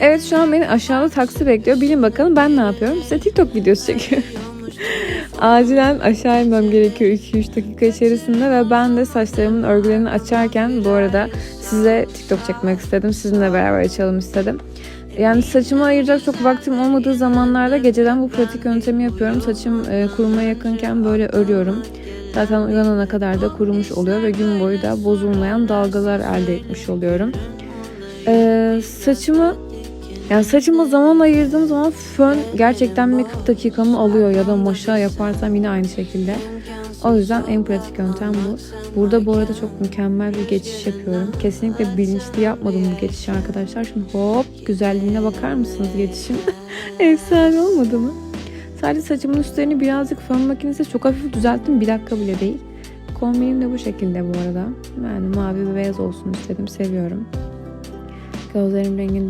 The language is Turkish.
Evet şu an beni aşağıda taksi bekliyor. Bilin bakalım ben ne yapıyorum? Size TikTok videosu çekiyorum. Acilen aşağı inmem gerekiyor 2-3 dakika içerisinde ve ben de saçlarımın örgülerini açarken bu arada size TikTok çekmek istedim. Sizinle beraber açalım istedim. Yani saçımı ayıracak çok vaktim olmadığı zamanlarda geceden bu pratik yöntemi yapıyorum. Saçım e, kurumaya yakınken böyle örüyorum. Zaten uyanana kadar da kurumuş oluyor ve gün boyu da bozulmayan dalgalar elde etmiş oluyorum. Ee, saçımı yani saçıma zaman ayırdığım zaman fön gerçekten bir 40 dakikamı alıyor ya da maşa yaparsam yine aynı şekilde. O yüzden en pratik yöntem bu. Burada bu arada çok mükemmel bir geçiş yapıyorum. Kesinlikle bilinçli yapmadım bu geçişi arkadaşlar. Şimdi hop güzelliğine bakar mısınız geçişin? Efsane olmadı mı? Sadece saçımın üstlerini birazcık fön makinesi çok hafif düzelttim. Bir dakika bile değil. Kombinim de bu şekilde bu arada. Yani mavi ve beyaz olsun istedim. Seviyorum. Gözlerim renginden